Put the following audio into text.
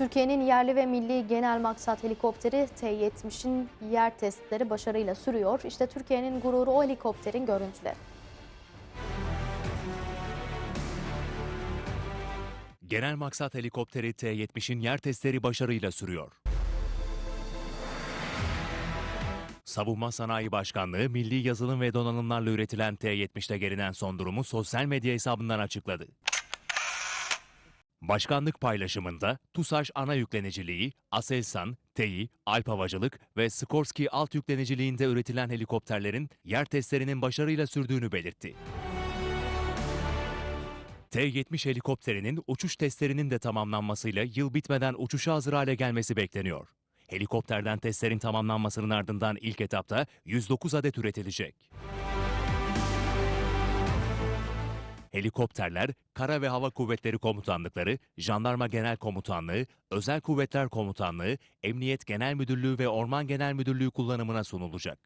Türkiye'nin yerli ve milli genel maksat helikopteri T-70'in yer testleri başarıyla sürüyor. İşte Türkiye'nin gururu o helikopterin görüntüleri. Genel maksat helikopteri T-70'in yer testleri başarıyla sürüyor. Savunma Sanayi Başkanlığı, milli yazılım ve donanımlarla üretilen T-70'te gelinen son durumu sosyal medya hesabından açıkladı. Başkanlık paylaşımında TUSAŞ ana yükleniciliği, Aselsan, TEİ, Alp Havacılık ve Skorsky alt yükleniciliğinde üretilen helikopterlerin yer testlerinin başarıyla sürdüğünü belirtti. T-70 helikopterinin uçuş testlerinin de tamamlanmasıyla yıl bitmeden uçuşa hazır hale gelmesi bekleniyor. Helikopterden testlerin tamamlanmasının ardından ilk etapta 109 adet üretilecek. Helikopterler, Kara ve Hava Kuvvetleri Komutanlıkları, Jandarma Genel Komutanlığı, Özel Kuvvetler Komutanlığı, Emniyet Genel Müdürlüğü ve Orman Genel Müdürlüğü kullanımına sunulacak.